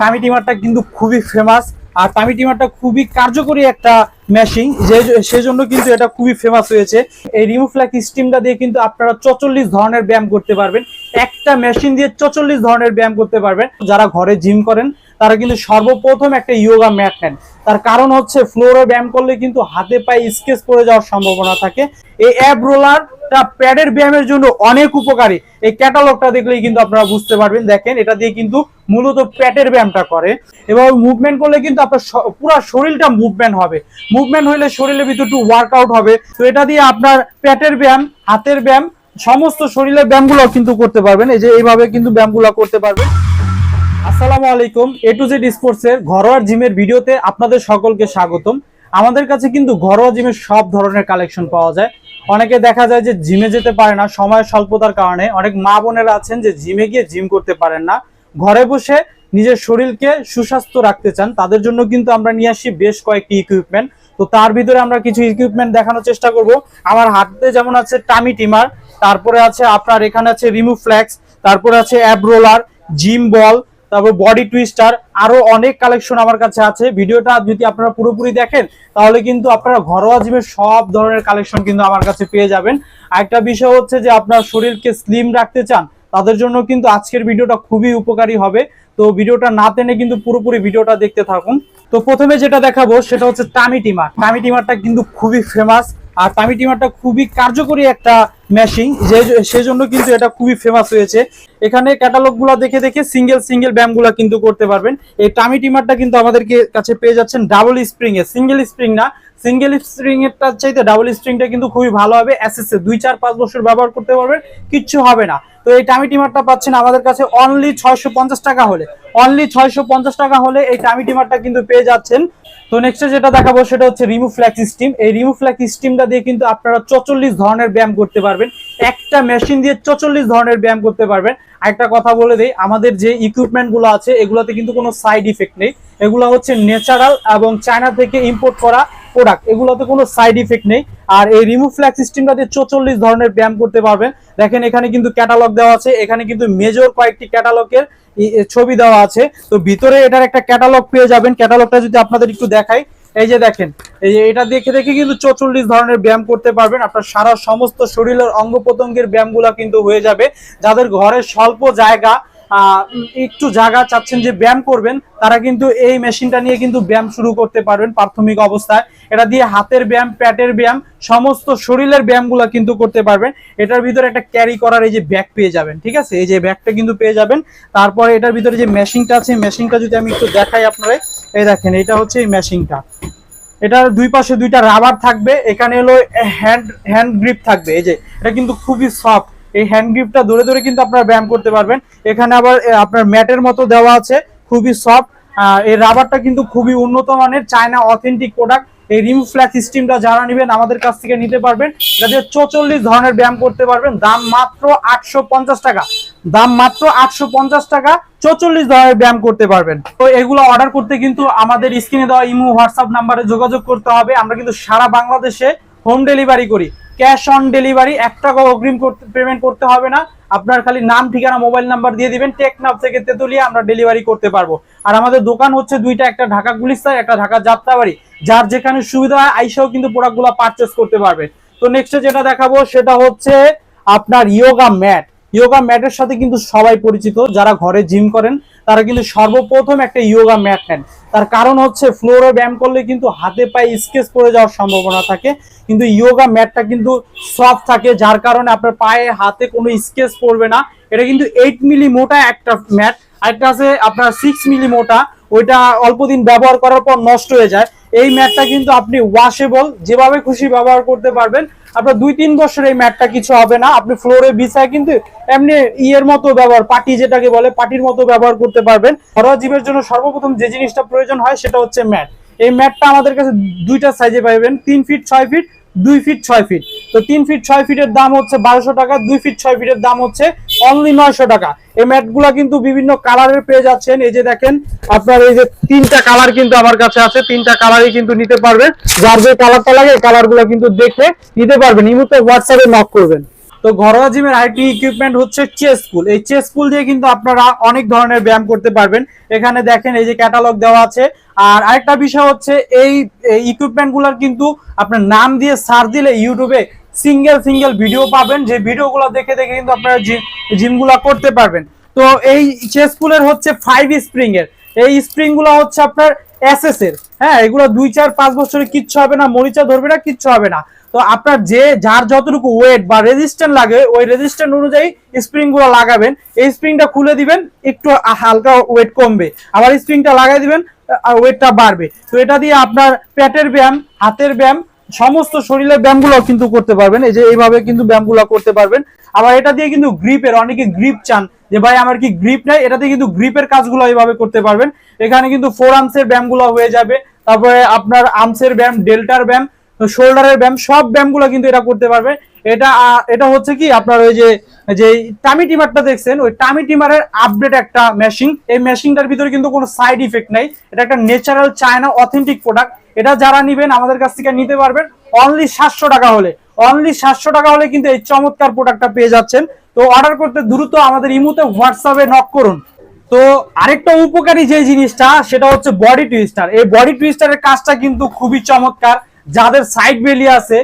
Tummy টিমারটা কিন্তু খুবই famous আর tummy টিমারটা খুবই কার্যকরী একটা মেশিন যে সেজন্য কিন্তু এটা খুবই ফেমাস হয়েছে। এই রিমুফ্ল্যাক স্টিমটা দিয়ে কিন্তু আপনারা চচল্লিশ ধরনের ব্যায়াম করতে পারবেন। একটা মেশিন দিয়ে চচল্লিশ ধরনের ব্যায়াম করতে পারবেন। যারা ঘরে জিম করেন, তারা কিন্তু সর্বপ্রথম একটা ইয়োগা ম্যাট নেন। তার কারণ হচ্ছে ফ্লোরে ব্যায়াম করলে কিন্তু হাতে পায়ে স্কেচ পড়ে যাওয়ার সম্ভাবনা থাকে। এই অ্যাব প্যাডের ব্যায়ামের জন্য অনেক উপকারী। এই ক্যাটালগটা দেখলেই কিন্তু আপনারা বুঝতে পারবেন। দেখেন, এটা দিয়ে কিন্তু মূলত প্যাটের ব্যায়ামটা করে এবং মুভমেন্ট করলে কিন্তু আপনার পুরো শরীরটা মুভমেন্ট হবে। মুভমেন্ট হইলে শরীরের ভিতর একটু ওয়ার্কআউট হবে। তো এটা দিয়ে আপনার পেটের ব্যায়াম, হাতের ব্যায়াম, সমস্ত শরীরের ব্যায়ামগুলো কিন্তু করতে পারবেন। এই যে এইভাবে কিন্তু ব্যায়ামগুলো করতে পারবেন। আসসালামু আলাইকুম এ টু জেড স্পোর্টস এর ঘরোয়া জিমের ভিডিওতে আপনাদের সকলকে স্বাগতম। আমাদের কাছে কিন্তু ঘরোয়া জিমের সব ধরনের কালেকশন পাওয়া যায়। অনেকে দেখা যায় যে জিমে যেতে পারে না, সময় স্বল্পতার কারণে। অনেক মা বোনেরা আছেন যে জিমে গিয়ে জিম করতে পারেন না। ঘরে বসে নিজের শরীরকে সুস্বাস্থ্য রাখতে চান, তাদের জন্য কিন্তু আমরা নিয়ে আসি বেশ কয়েকটি ইকুইপমেন্ট তো তার ভিতরে আমরা কিছু ইকুইপমেন্ট দেখানোর চেষ্টা করব। আমার হাতে যেমন আছে টামি টিমার তারপরে আছে আপনার এখানে আছে রিমুভ ফ্ল্যাক্স তারপরে আছে অ্যাব রোলার জিম বল তারপর বডি টুইস্টার আরও অনেক কালেকশন আমার কাছে আছে। ভিডিওটা যদি আপনারা পুরোপুরি দেখেন, তাহলে কিন্তু আপনারা ঘরোয়া জিমের সব ধরনের কালেকশন কিন্তু আমার কাছে পেয়ে যাবেন। আরেকটা বিষয় হচ্ছে যে আপনার শরীরকে স্লিম রাখতে চান, তাদের জন্য কিন্তু আজকের ভিডিওটা খুবই উপকারী হবে। তো ভিডিওটা না টেনে কিন্তু পুরোপুরি ভিডিওটা দেখতে থাকুন। তো প্রথমে যেটা দেখাবো, সেটা হচ্ছে টামি টিমার টামি টিমারটা কিন্তু খুবই ফেমাস আর টামি টিমারটা খুবই কার্যকরী একটা যে সেজন্য কিন্তু এটা খুবই ফেমাস হয়েছে। এখানে ক্যাটালগগুলো দেখে দেখে সিঙ্গেল সিঙ্গেল ব্যায়ামগুলো কিন্তু করতে পারবেন। এই টামি টিমারটা কিন্তু আমাদেরকে কাছে পেয়ে যাচ্ছেন ডাবল স্প্রিং এ সিঙ্গেল স্প্রিং না সিঙ্গেল স্ট্রিং এর এরটা চাইতে ডাবল স্প্রিংটা কিন্তু খুবই ভালো হবে এসএসএ দুই চার পাঁচ বছর ব্যবহার করতে পারবেন, কিচ্ছু হবে না। তো এই টামি টিমারটা পাচ্ছেন আমাদের কাছে অনলি ছয়শো পঞ্চাশ টাকা হলে। অনলি ছয়শো পঞ্চাশ টাকা হলে এই টামি টিমারটা কিন্তু পেয়ে যাচ্ছেন। তো নেক্সটে যেটা দেখাবো সেটা হচ্ছে রিমুভ ফ্ল্যাক্স স্টিম। এই রিমুভ ফ্ল্যাক্স স্টিমটা দিয়ে কিন্তু আপনারা চচল্লিশ ধরনের ব্যায়াম করতে পারবেন। একটা মেশিন দিয়ে চচল্লিশ ধরনের ব্যায়াম করতে পারবেন। একটা কথা বলে দিই, আমাদের যে ইকুইপমেন্টগুলো আছে, এগুলোতে কিন্তু কোনো সাইড ইফেক্ট নেই। এগুলো হচ্ছে ন্যাচারাল এবং চায়না থেকে ইম্পোর্ট করা প্রোডাক্ট এগুলোতে কোনো সাইড ইফেক্ট নেই। আর এই রিমুভ ফ্ল্যাক্স সিস্টেমটা দিয়ে চৌচল্লিশ ধরনের ব্যায়াম করতে পারবেন। দেখেন, এখানে কিন্তু ক্যাটালগ দেওয়া আছে। এখানে কিন্তু মেজর কয়েকটি ক্যাটালগের ছবি দেওয়া আছে। তো ভিতরে এটার একটা ক্যাটালগ পেয়ে যাবেন। ক্যাটালগটা যদি আপনাদের একটু দেখাই, এই যে দেখেন, এই যে এটা দেখে দেখে কিন্তু চৌচল্লিশ ধরনের ব্যায়াম করতে পারবেন। আপনার সারা সমস্ত শরীরের অঙ্গ প্রত্যঙ্গের ব্যায়ামগুলো কিন্তু হয়ে যাবে। যাদের ঘরে স্বল্প জায়গা একটু জায়গা চাচ্ছেন যে ব্যায়াম করবেন, তারা কিন্তু এই মেশিনটা নিয়ে কিন্তু ব্যায়াম শুরু করতে পারবেন প্রাথমিক অবস্থায়। এটা দিয়ে হাতের ব্যায়াম, প্যাটের ব্যায়াম, সমস্ত শরীরের ব্যায়ামগুলো কিন্তু করতে পারবেন। এটার ভিতরে একটা ক্যারি করার এই যে ব্যাগ পেয়ে যাবেন, ঠিক আছে? এই যে ব্যাগটা কিন্তু পেয়ে যাবেন। তারপরে এটার ভিতরে যে মেশিনটা আছে মেশিনটা যদি আমি একটু দেখাই আপনারা এই দেখেন, এটা হচ্ছে এই মেশিনটা এটার দুই পাশে দুইটা রাবার থাকবে, এখানে হলো হ্যান্ড হ্যান্ড গ্রিপ থাকবে, এই যে। এটা কিন্তু খুবই সফট এই হ্যান্ড গ্রিপটা ধরে ধরে কিন্তু আপনারা ব্যায়াম করতে পারবেন। এখানে আবার আপনার ম্যাটের মতো দেওয়া আছে, খুবই সফট এই রাবারটা কিন্তু খুবই উন্নত মানের চায়না অথেন্টিক প্রোডাক্ট এই রিমুভ ফ্ল্যাক্স সিস্টেমটা যারা নেবেন, আমাদের কাছ থেকে নিতে পারবেন। দিয়ে চৌচল্লিশ ধরনের ব্যায়াম করতে পারবেন। দাম মাত্র আটশো পঞ্চাশ টাকা। দাম মাত্র আটশো পঞ্চাশ টাকা। চৌচল্লিশ ধরনের ব্যায়াম করতে পারবেন। তো এগুলো অর্ডার করতে কিন্তু আমাদের স্ক্রিনে দেওয়া ইমো, হোয়াটসঅ্যাপ নাম্বারে যোগাযোগ করতে হবে। আমরা কিন্তু সারা বাংলাদেশে হোম ডেলিভারি করি। ক্যাশ অন ডেলিভারি, এক টাকা অগ্রিম পেমেন্ট করতে হবে না। আপনার খালি নাম, ঠিকানা মোবাইল নাম্বার দিয়ে দিবেন, টেকনাফ থেকে তেতুলিয়া আমরা ডেলিভারি করতে পারব। আর আমাদের দোকান হচ্ছে দুইটা, একটা ঢাকা গুলিস্তায় একটা ঢাকা যাত্রাবাড়ি। যার যেখানে সুবিধা হয়, আইসাও কিন্তু প্রোডাক্টগুলো পারচেস করতে পারবে। তো নেক্সটে যেটা দেখাবো, সেটা হচ্ছে আপনার ইয়োগা ম্যাট ইয়োগা ম্যাটের সাথে কিন্তু সবাই পরিচিত, যারা ঘরে জিম করেন, তারা কিন্তু সর্বপ্রথম একটা ইয়োগা ম্যাট নেন। তার কারণ হচ্ছে ফ্লোরে ব্যায়াম করলে কিন্তু হাতে পায়ে স্কেচ পড়ে যাওয়ার সম্ভাবনা থাকে। কিন্তু ইয়োগা ম্যাটটা কিন্তু সফট থাকে, যার কারণে আপনার পায়ে, হাতে কোনো স্কেচ পড়বে না। এটা কিন্তু এইট মিলি মোটা একটা ম্যাট আরেকটা আছে আপনার সিক্স মিলি মোটা, ওইটা অল্প দিন ব্যবহার করার পর নষ্ট হয়ে যায়। এই ম্যাটটা কিন্তু আপনি ওয়াশেবল যেভাবে খুশি ব্যবহার করতে পারবেন। আপনার দুই, তিন বছর এই ম্যাটটা কিছু হবে না। আপনি ফ্লোরে বিছায় কিন্তু এমনি ইয়ের মতো ব্যবহার, পাটি যেটাকে বলে, পাটির মতো ব্যবহার করতে পারবেন। ঘরোয়া জীবের জন্য সর্বপ্রথম যে জিনিসটা প্রয়োজন হয় সেটা হচ্ছে ম্যাট। এই ম্যাটটা আমাদের কাছে দুইটা সাইজে পাবেন, তিন ফিট ছয় ফিট দুই ফিট ছয় ফিট তো তিন ফিট ছয় ফিটের দাম হচ্ছে বারোশো টাকা, দুই ফিট ছয় ফিটের দাম হচ্ছে অনলি নয়শো টাকা। এই ম্যাটগুলা কিন্তু বিভিন্ন কালারের পেয়ে যাচ্ছেন। এই যে দেখেন, আপনার এই যে তিনটা কালার কিন্তু আমার কাছে আছে। তিনটা কালারই কিন্তু নিতে পারবেন। যার যে কালারটা লাগে কালারগুলো কিন্তু দেখে নিতে পারবেন। ইমুতে হোয়াটসঅ্যাপে নক করবেন। তো ঘরোয়া জিমের আইটি ইকুইপমেন্ট হচ্ছে চেস স্কুল এই চেস স্কুল দিয়ে কিন্তু আপনারা অনেক ধরনের ব্যায়াম করতে পারবেন। এখানে দেখেন, এই যে ক্যাটালগ দেওয়া আছে। আর আরেকটা বিষয় হচ্ছে, এই ইকুইপমেন্টগুলার কিন্তু আপনার নাম দিয়ে সার্চ দিলে ইউটিউবে সিঙ্গেল সিঙ্গেল ভিডিও পাবেন। যে ভিডিওগুলো দেখে দেখে কিন্তু আপনারা জিমগুলো করতে পারবেন। তো এই চেস স্কুলের হচ্ছে ফাইভ স্প্রিং এর। এই স্প্রিংগুলো হচ্ছে আপনার এসএস এর। হ্যাঁ এগুলো দুই, চার, পাঁচ বছরে কিচ্ছু হবে না, মরিচা ধরবে না, কিচ্ছু হবে না। তো আপনার যে, যার যতটুকু ওয়েট বা রেজিস্ট্যান্ট লাগে, ওই রেজিস্ট্যান্ট অনুযায়ী স্প্রিংগুলো লাগাবেন। এই স্প্রিংটা খুলে দিবেন, একটু হালকা ওয়েট কমবে। আবার স্প্রিংটা লাগাই দিবেন ওয়েটটা বাড়বে। তো এটা দিয়ে আপনার পেটের ব্যায়াম, হাতের ব্যায়াম সমস্ত শরীরের ব্যায়ামগুলো কিন্তু করতে পারবেন। এই যে এইভাবে কিন্তু ব্যায়ামগুলো করতে পারবেন। আবার এটা দিয়ে কিন্তু গ্রিপের অনেকে গ্রিপ চান যে, ভাই, আমার কি গ্রিপ নাই? এটা দিয়ে কিন্তু গ্রিপের কাজগুলো এইভাবে করতে পারবেন। এখানে কিন্তু ফোর আর্মসের ব্যায়ামগুলো হয়ে যাবে। তারপরে আপনার আর্মসের ব্যায়াম ডেল্টার ব্যায়াম শোল্ডারের ব্যায়াম, সব ব্যায়ামগুলো কিন্তু এটা করতে পারবে এটা এটা হচ্ছে কি? আপনার ওই যে যে টামি টিমারটা দেখছেন, ওই টামি টিমারের আপডেট একটা মেশিন এই মেশিনটার ভিতরে কিন্তু কোনো সাইড ইফেক্ট নাই। এটা একটা ন্যাচারাল চায়না অথেন্টিক প্রোডাক্ট এটা যারা নিবেন, আমাদের কাছ থেকে নিতে পারবেন। অনলি সাতশো টাকা হলে। অনলি সাতশো টাকা হলে কিন্তু এই চমৎকার প্রোডাক্টটা পেয়ে যাচ্ছেন। তো অর্ডার করতে দ্রুত আমাদের ইমুতে, হোয়াটসঅ্যাপে নক করুন। তো আরেকটা উপকারী যে জিনিসটা, সেটা হচ্ছে বডি টুইস্টার এই বডি টুইস্টারের কাজটা কিন্তু খুবই চমৎকার। যাদের সাইড বেলি আছে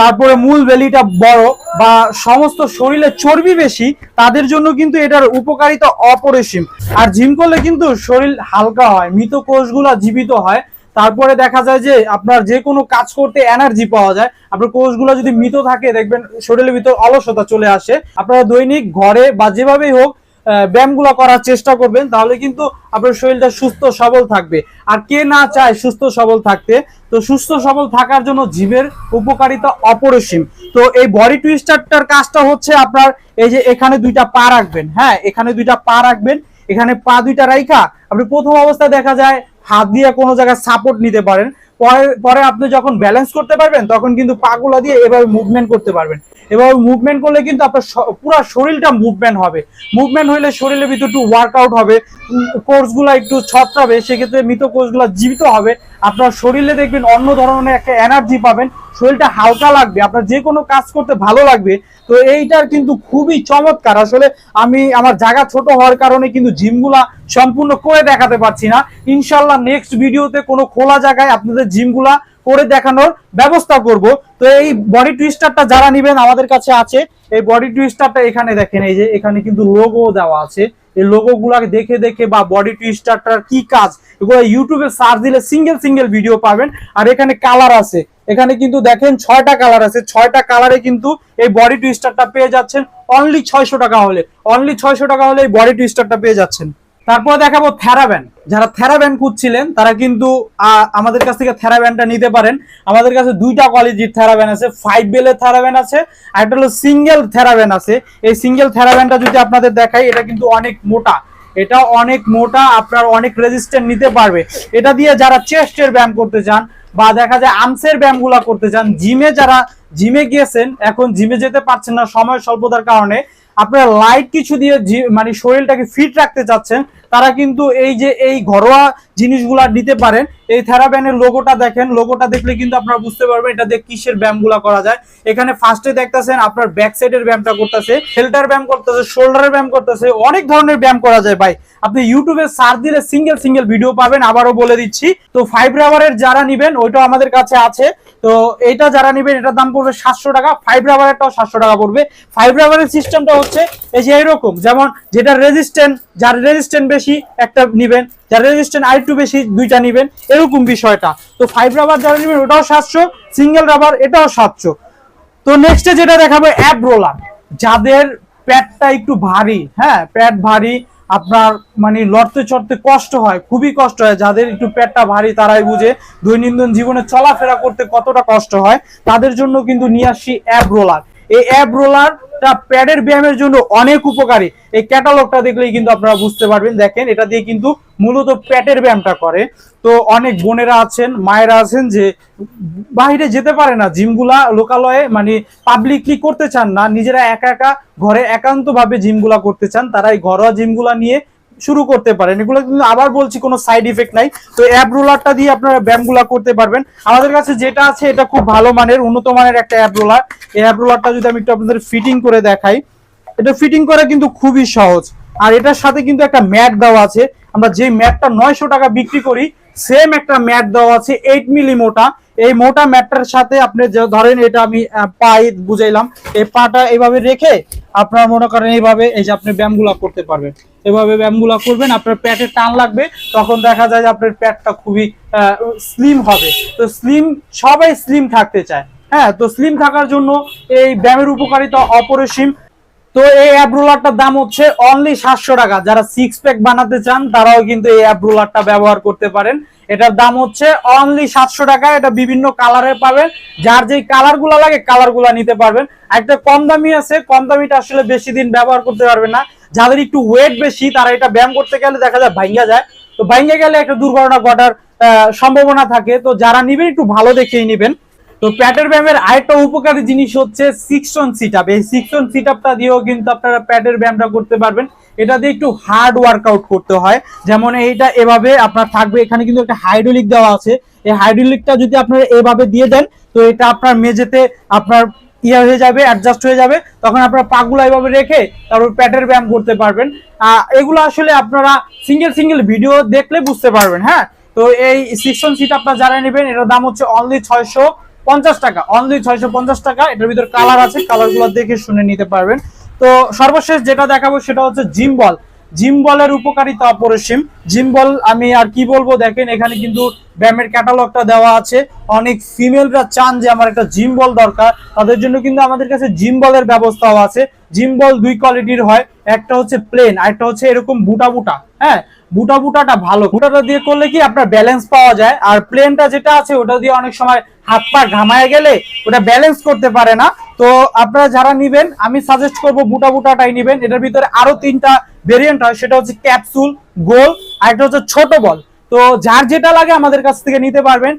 তারপরে মূল বেলিটা বড় বা সমস্ত শরীরে চর্বি বেশি, তাদের জন্য কিন্তু এটার উপকারিতা অপরিসীম। আর জিম করলে কিন্তু শরীর হালকা হয়, মৃত কোষগুলা জীবিত হয়। তারপরে দেখা যায় যে আপনার যে কোনো কাজ করতে এনার্জি পাওয়া যায়। আপনার কোষগুলো যদি মৃত থাকে, দেখবেন শরীরের ভিতর অলসতা চলে আসে। আপনারা দৈনিক ঘরে বা যেভাবেই হোক ব্যায়ামগুলো করার চেষ্টা করবেন, তাহলে কিন্তু আপনার শরীরটা সুস্থ সবল থাকবে। আর কে না চায় সুস্থ সবল থাকতে, তো সুস্থ সবল থাকার জন্য জিমের উপকারিতা অপরিসীম। তো এই বডি টুইস্টারটার কাজটা হচ্ছে আপনার, এই যে এখানে দুইটা পা রাখবেন হ্যাঁ এখানে দুইটা পা রাখবেন, এখানে পা দুইটা রাইখা, আপনি প্রথম অবস্থায় দেখা যায় হাত দিয়ে কোনো জায়গায় সাপোর্ট নিতে পারেন। পরে পরে আপনি যখন ব্যালেন্স করতে পারবেন, তখন কিন্তু পাগুলা দিয়ে এভাবে মুভমেন্ট করতে পারবেন। এভাবে মুভমেন্ট করলে কিন্তু আপনার পুরো শরীরটা মুভমেন্ট হবে। মুভমেন্ট হইলে শরীরের ভিতর একটু ওয়ার্কআউট হবে। কোর্সগুলো একটু ছত্রাবে, সেক্ষেত্রে মৃত কোর্সগুলো জীবিত হবে। আপনার শরীরে দেখবেন অন্য ধরনের একটা এনার্জি পাবেন। শরীরটা হালকা লাগবে, আপনার যে কোনো কাজ করতে ভালো লাগবে, তো এইটার কিন্তু খুবই চমৎকার। আসলে আমি, আমার জায়গা ছোট হওয়ার কারণে কিন্তু জিমগুলা সম্পূর্ণ করে দেখাতে পারছি না। ইনশাল্লাহ নেক্সট ভিডিওতে কোনো খোলা জায়গায় আপনাদের জিমগুলা করে দেখানোর ব্যবস্থা করব। তো এই বডি টুইস্টারটা যারা নেবেন, আমাদের কাছে আছে। এই বডি টুইস্টারটা এখানে দেখেন, এই যে এখানে কিন্তু লোগো দেওয়া আছে। এই লোগো গুলাকে দেখে দেখে বা বডি টুইস্টারটার কি কাজ, এগুলো ইউটিউবে সার্চ দিলে সিঙ্গেল সিঙ্গেল ভিডিও পাবেন। আর এখানে কালার আছে। এখানে কিন্তু দেখেন ছয়টা কালার আছে। ছয়টা কালারে কিন্তু এই বডি টুইস্টারটা পেয়ে যাচ্ছেন। অনলি ছয়শো টাকা হলে। অনলি ছয়শো টাকা হলে এই বডি টুইস্টারটা পেয়ে যাচ্ছেন। তারপর দেখাবো থ্যারাব্যান যারা থ্যারাব্যান খুঁজছিলেন, তারা কিন্তু আমাদের কাছ থেকে থ্যারাব্যানটা নিতে পারেন। আমাদের কাছে দুইটা কোয়ালিটির থ্যারাব্যান আছে। ফাইভ বেলের থ্যারাব্যান আছে, আর একটা হলো সিঙ্গেল থ্যারাব্যান আছে। এই সিঙ্গেল থ্যারাব্যানটা যদি আপনাদের দেখাই, এটা কিন্তু অনেক মোটা। এটা অনেক মোটা, আপনার অনেক রেজিস্ট্যান্ট নিতে পারবে। এটা দিয়ে যারা চেস্টের ব্যায়াম করতে চান বা দেখা যায় আর্মসের ব্যায়ামগুলা করতে চান জিমে যারা জিমে গিয়েছেন, এখন জিমে যেতে পারছেন না, সময় স্বল্পতার কারণে, আপনারা লাইট কিছু দিয়ে মানে শরীরটাকে ফিট রাখতে চাচ্ছেন তারা কিন্তু এই যে এই ঘরোয়া জিনিসগুলা নিতে পারেন। এই থ্যারাব্যানের লোগোটা দেখেন। লোগোটা দেখলে কিন্তু আপনারা বুঝতে পারবেন এটা দিয়ে কিসের ব্যায়ামগুলা করা যায়। এখানে ফার্স্টে দেখতেছেন আপনার ব্যাক সাইডের ব্যায়ামটা করতেছে হেল্টার ব্যায়াম করতেছে শোল্ডারের ব্যায়াম করতেছে, অনেক ধরনের ব্যায়াম করা যায় ভাই। আপনি ইউটিউবে সার্চ দিলে সিঙ্গেল সিঙ্গেল ভিডিও পাবেন। আবারও বলে দিচ্ছি। তো ফাইভ রাবারের যারা নিবেন, ওইটাও আমাদের কাছে আছে। তো এটা যারা নিবেন, এটার দাম পড়বে সাতশো টাকা। ফাইভ রাবারেরটাও সাতশো টাকা পড়বে। ফাইভ রাবারের সিস্টেমটা হচ্ছে এই যে এরকম যেমন যেটা রেজিস্ট্যান্ট যার রেজিস্ট্যান্ট বেশি একটা নিবেন, যার রেজিস্ট্যান্ট আর একটু বেশি দুইটা নিবেন, এরকম বিষয়টা। তো ফাইভ রাবার যারা নিবেন, ওটাও সাতশো সিঙ্গেল রাবার এটাও সাতশো। তো নেক্সটে যেটা দেখাবো অ্যাপ রোলার যাদের প্যাটটা একটু ভারী হ্যাঁ প্যাট ভারী, আপনার মানে লড়তে চড়তে কষ্ট হয়, খুবই কষ্ট হয়। যাদের একটু পেটটা ভারী, তারাই বুঝে দৈনন্দিন জীবনে চলাফেরা করতে কতটা কষ্ট হয়। তাদের জন্য কিন্তু নিয়ে আসছি অ্যাপ রোলার এই অ্যাপ রোলারটা প্যাডের ব্যায়ামের জন্য অনেক উপকারী। এই ক্যাটালগটা দেখলেই কিন্তু আপনারা বুঝতে পারবেন। দেখেন, এটা দিয়ে কিন্তু মূলত পেটের ব্যায়ামটা করে। তো অনেক বোনেরা আছেন, মায়েরা আছেন যে বাইরে যেতে পারে না। জিমগুলা লোকালয়ে মানে পাবলিকলি করতে চান না। নিজেরা একা একা ঘরে একান্তভাবে জিমগুলা করতে চান। তারা এই ঘরোয়া জিমগুলা নিয়ে শুরু করতে পারেন। এগুলো কিন্তু আবার বলছি, কোনো সাইড ইফেক্ট নাই। তো অ্যাপ রোলারটা দিয়ে আপনারা ব্যায়ামগুলো করতে পারবেন। আমাদের কাছে যেটা আছে, এটা খুব ভালো মানের, উন্নত মানের একটা অ্যাপ রোলার এই অ্যাপ রোলারটা যদি আমি একটু আপনাদের ফিটিং করে দেখাই, এটা ফিটিং করা কিন্তু খুবই সহজ। আর এটার সাথে কিন্তু একটা ম্যাট দেওয়া আছে। আমরা যে ম্যাটটা নয়শো টাকা বিক্রি করি সেম একটা ম্যাট দেওয়া আছে এইট মিলি মোটা। এই মোটা ম্যাটটার সাথে আপনি ধরেন এটা আমি পাই বুঝাইলাম, এই পাটা এভাবে রেখে আপনার মনে করেন এইভাবে এই যে আপনি ব্যায়ামগুলা করতে পারবেন। এভাবে ব্যায়ামগুলা করবেন, আপনার প্যাটে টান লাগবে, তখন দেখা যায় যে আপনার প্যাটটা খুবই স্লিম হবে। তো স্লিম, সবাই স্লিম থাকতে চায় হ্যাঁ? তো স্লিম থাকার জন্য এই ব্যায়ামের উপকারিতা অপরিসীম। তো এই অ্যাপ রোলারটার দাম হচ্ছে অনলি সাতশো টাকা। যারা সিক্স প্যাক বানাতে চান, তারাও কিন্তু এই অ্যাপ রোলারটা ব্যবহার করতে পারেন। এটার দাম হচ্ছে অনলি সাতশো টাকা। এটা বিভিন্ন কালারে পাবেন। যার যেই কালারগুলা লাগে কালারগুলা নিতে পারবেন। একটা কম দামি আছে, কম দামিটা আসলে বেশি দিন ব্যবহার করতে পারবেন না। যাদের একটু ওয়েট বেশি, তারা এটা ব্যায়াম করতে গেলে দেখা যায় ভাঙ্গা যায়। তো ভাঙ্গা গেলে একটা দুর্ঘটনা ঘটার সম্ভাবনা থাকে। তো যারা নিবেন, একটু ভালো দেখেই নিবেন। তো প্যাটের ব্যায়ামের আরেকটা উপকারী জিনিস হচ্ছে সিক্সন সিট আপ এই সিক্সন সিট আপটা দিয়েও কিন্তু আপনারা প্যাটের ব্যায়ামটা করতে পারবেন। এটা দিয়ে একটু হার্ড ওয়ার্কআউট করতে হয়। যেমন এইটা এভাবে আপনার থাকবে। এখানে কিন্তু একটা হাইড্রোলিক দেওয়া আছে। এই হাইড্রোলিকটা যদি আপনারা এভাবে দিয়ে দেন, তো এটা আপনার মেঝেতে আপনার ইয়ে হয়ে যাবে অ্যাডজাস্ট হয়ে যাবে। তখন আপনারা পাগুলো এভাবে রেখে তারপর প্যাটের ব্যায়াম করতে পারবেন। এগুলো আসলে আপনারা সিঙ্গেল সিঙ্গেল ভিডিও দেখলে বুঝতে পারবেন হ্যাঁ? তো এই সিক্সন সিট আপনারা যারা নেবেন, এটার দাম হচ্ছে অনলি ছয়শো পঞ্চাশ টাকা অনলি ছয়শো পঞ্চাশ টাকা। এটার ভিতর কালার আছে কালারগুলো দেখে শুনে নিতে পারবেন। তো সর্বশেষ যেটা দেখাবো সেটা হচ্ছে জিম বল। জিম বলের উপকারিতা অপরিসীম। জিম বল আমি আর কি বলব, দেখেন এখানে কিন্তু ব্যায়ামের ক্যাটালগটা দেওয়া আছে। অনেক ফিমেলরা চান যে আমার একটা জিম বল দরকার। তাদের জন্য কিন্তু আমাদের কাছে জিম বলের ব্যবস্থাও আছে। জিম বল দুই কোয়ালিটির হয়। একটা হচ্ছে প্লেন আর একটা হচ্ছে এরকম বুটা বুটা হ্যাঁ? বুটা বুটাটা ভালো। বুটাটা দিয়ে করলে কি আপনার ব্যালেন্স পাওয়া যায়? আর প্লেনটা যেটা আছে, ওটা দিয়ে অনেক সময় হাত পা ঘামায় গেলে ওটা ব্যালেন্স করতে পারে না। তো আপনারা যারা নিবেন, আমি সাজেস্ট করব বুটা বুটাটাই নিবেন। এটার ভিতরে আরও তিনটা ভেরিয়েন্ট হয়, সেটা হচ্ছে ক্যাপসুল গোল, আর একটা হচ্ছে ছোট বল। তো যার যেটা লাগে আমাদের কাছ থেকে নিতে পারবেন।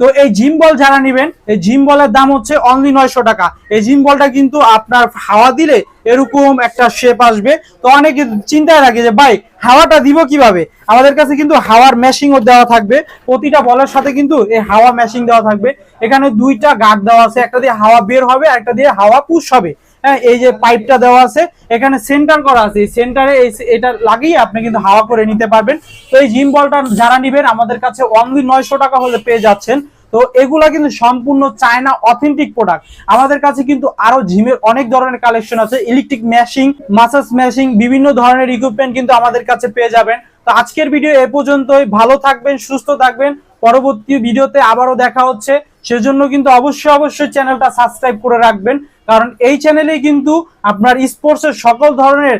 তো এই জিম বল যারা নিবেন, এই জিম বলের দাম হচ্ছে অনলি নয়শো টাকা। এই জিম বলটা কিন্তু আপনার হাওয়া দিলে এরকম একটা শেপ আসবে। তো অনেকে চিন্তায় রাখে যে, ভাই, হাওয়াটা দিব কীভাবে? আমাদের কাছে কিন্তু হাওয়ার ম্যাশিংও দেওয়া থাকবে। প্রতিটা বলের সাথে কিন্তু এই হাওয়া ম্যাশিং দেওয়া থাকবে। এখানে দুইটা গার্ড দেওয়া আছে, একটা দিয়ে হাওয়া বের হবে, একটা দিয়ে হাওয়া পুশ হবে। হ্যাঁ এই যে পাইপটা দেওয়া আছে, এখানে সেন্টার করা আছে। এই সেন্টারে এই এটা লাগিয়ে আপনি কিন্তু হাওয়া করে নিতে পারবেন। তো এই জিম বলটা যারা নিবেন, আমাদের কাছে অনলি নয়শো টাকা হলে পেয়ে যাচ্ছেন। তো এগুলা কিন্তু সম্পূর্ণ চায়না অথেন্টিক প্রোডাক্ট আমাদের কাছে কিন্তু আরও জিমের অনেক ধরনের কালেকশন আছে। ইলেকট্রিক ম্যাশিং মাসাজ ম্যাশিং বিভিন্ন ধরনের ইকুইপমেন্ট কিন্তু আমাদের কাছে পেয়ে যাবেন। তো আজকের ভিডিও এ পর্যন্তই। ভালো থাকবেন, সুস্থ থাকবেন। পরবর্তী ভিডিওতে আবারও দেখা হচ্ছে। সেজন্য কিন্তু অবশ্যই অবশ্যই চ্যানেলটা সাবস্ক্রাইব করে রাখবেন। কারণ এই চ্যানেলেই কিন্তু আপনার স্পোর্টসের সকল ধরনের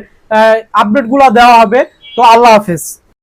আপডেটগুলো দেওয়া হবে। তো আল্লাহ হাফেজ।